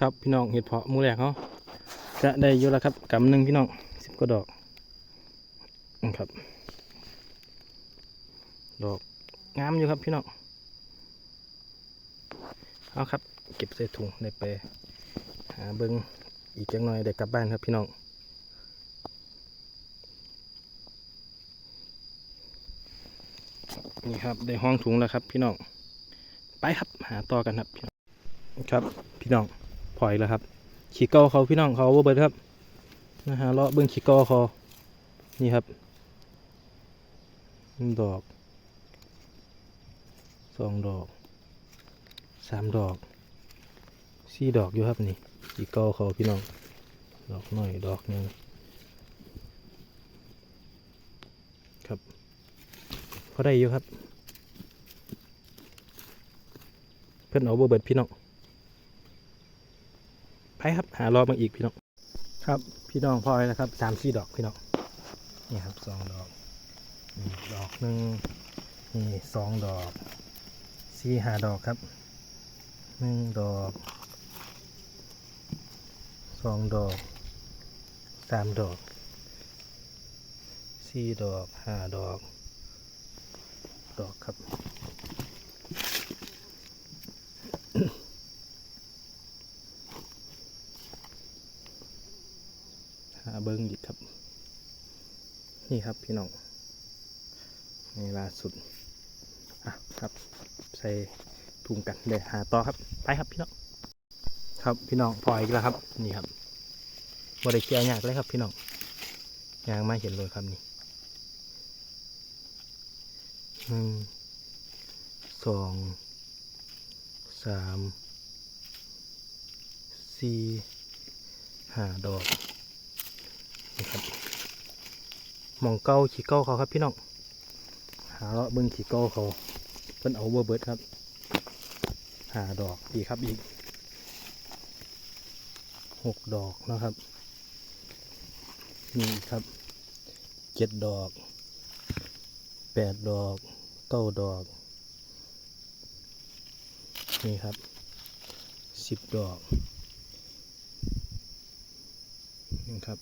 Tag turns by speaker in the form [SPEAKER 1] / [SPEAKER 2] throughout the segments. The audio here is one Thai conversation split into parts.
[SPEAKER 1] ครับพี่น้องเห็ดเพาะมูแรกเขาจะได้อยู่แล้วครับกำหนึ่งพี่น้องสิบกว่าดอกนะครับ ดอกงามอยู่ครับพี่น้องเอาครับ เก็บใส่ถุงได้ไปหาเบิ้งอีกจังหน่อยได้กลับบ้านครับพี่น้องนี่ครับได้ห้องถุงแล้วครับพี่น้องไปครับหาต่อกันครับพี่น้องครับพี่น้อง พลอยแล้วครับ ขี้เกาเขาพี่น้องเขาเบิดครับนะฮะเลาะเบิ้งขี้เกาเขานี่ครับหนึ่งดอกสองดอกสามดอกสี่ดอกอยู่ครับนี่ขี้เกาเขาพี่น้อง ดอกหน่อยดอกหนึ่งครับพอได้อยู่ครับ เพื่อนเอาบ่เบิดพี่น้อง ครับ หารอบมาอีกพี่น้องครับ พี่น้องพลอยแล้วครับสามสี่ดอกพี่น้องนี่ครับสองดอกนี่ดอกหนึ่งนี่สองดอกสี่ห้าดอกครับหนึ่งดอกสองดอกสามดอกสี่ดอกห้าดอก ดอกครับ เบิ้งอีกครับ นี่ครับพี่น้องนี่ล่าสุดอะครับ ใส่ถุงกันเดี๋ยวหาต่อครับ ไปครับพี่น้องครับพี่น้องพออีกแล้วครับ นี่ครับบริเกียร์ยากเลยครับพี่น้องยางไม่เห็นเลยครับนี่หนึ่งสองสามสี่ห้าดอก นี่ครับหมองเก้าขี้เก้าเขาครับพี่น้องหาเลาะเบิ้งขี้เก้าเขาเพิ่นเอาเบอร์เบิร์ดครับหาดอกอีกครับอีกหกดอกนะครับนี่ครับเจ็ดดอกแปดดอกเก้าดอก นี่ครับสิบดอกนี่ครับ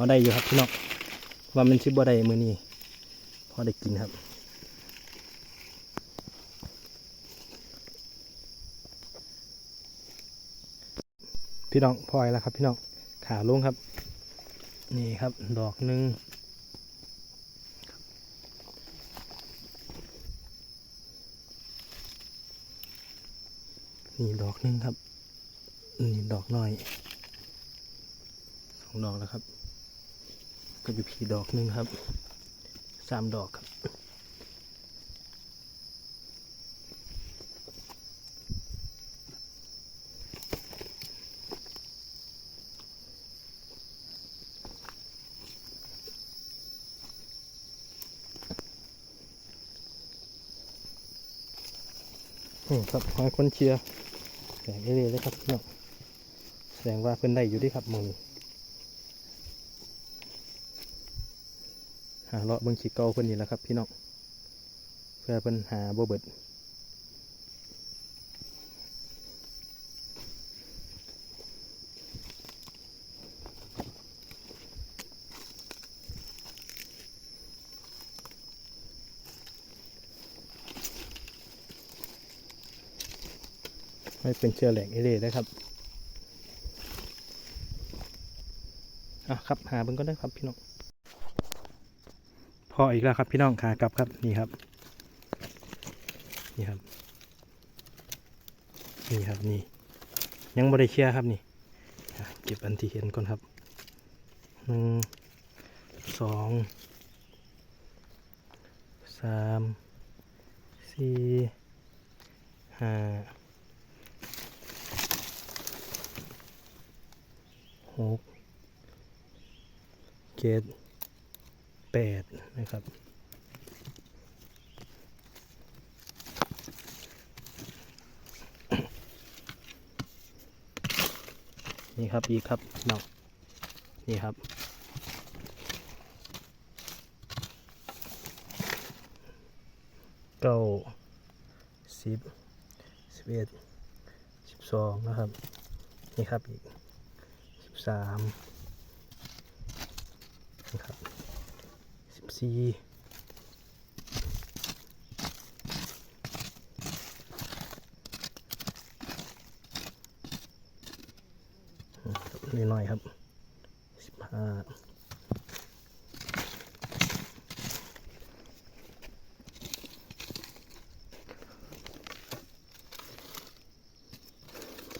[SPEAKER 1] อได้อยู่ครับพี่น้องว่ามันชิบบ่ได้มือนี้พอได้กินครับพี่น้องพลอยแล้วครับ พี่น้องขาลงครับ นี่ครับ ดอกหนึ่งนี่ดอกหนึ่งครับนี่ดอกน้อยสองดอกแล้วครับ ก็อยู่พีดอกหนึ่งครับสามดอกครับนี่ครับหอยคนเชียร์แสงเอเลยเลยครับพี่น้องแสดงว่าเพิ่นได้อยู่ด้วยครับมือ หาเลาะเบิ่งขี้เก่าเพิ่นนี่แหละครับพี่น้องเพื่อเพิ่นหาบ่เบิดไม่เป็นเชื้อแหลกเอเล่ได้ครับอะครับหาเบิ่งก็ได้ครับพี่น้อง ออีกแล้วครับพี่น้องขากลับครับนี่ครับ นี่ครับ นี่ครับนี่ ยังบริเชียร์ครับนี่เก็บอันที่เห็นก่อนครับหนึ่งสองสามสี่ห้าหกเจ็ด แปดนะครับ นี่ครับอีกครับน้องนี่ครับเก้าสิบสิบเอ็ดสิบสองนะครับ นี่ครับอีกสิบสามนะครับ สี่นิดหน่อยๆครับสิบห้า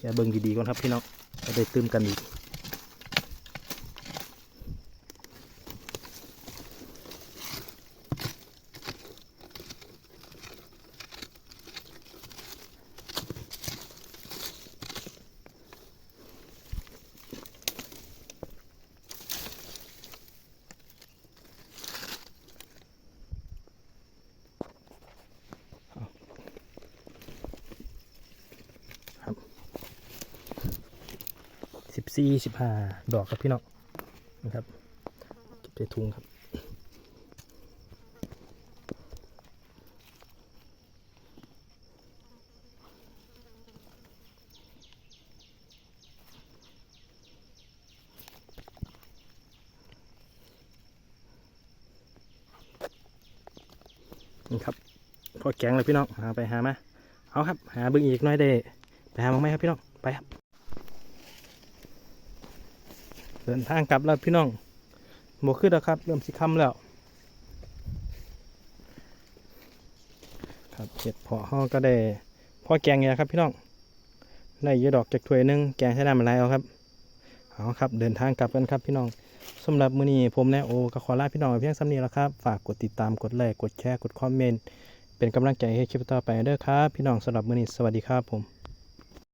[SPEAKER 1] อย่าเบิ่งดีๆก่อนครับพี่น้องจะได้ตื่มกันอีก สี่สิบห้าดอกครับพี่น้องนะครับเก็บใส่ถุงครับนี่ครับพอแกงเลยพี่น้องหาไปหามาเอาครับ หาบิ่งอีกหน้อยได้ไปหาบ้างไหมครับพี่น้องไปครับ เดินทางกลับแล้วพี่น้องบวขึ้นแล้วครับ เริ่มสิค่ำแล้ว ครับเห็ดเพาะห่อก็ได้พ่อแกงเนี่ยครับพี่น้องได้เยอะดอกจากถ้วยหนึงแกงใช้น้ำอะไรเอาครับเอาครับ เดินทางกลับกันครับพี่น้องสำหรับมื้อนี้ผมแนโอก็ขอลาพี่น้องเพียงสำนี้แล้วครับ ฝากกดติดตามกดไลค์กดแชร์กดคอมเมนต์เป็นกำลังใจให้คลิปต่อไปเด้อครับ พี่น้องสำหรับมื้อนี้สวัสดีครับผม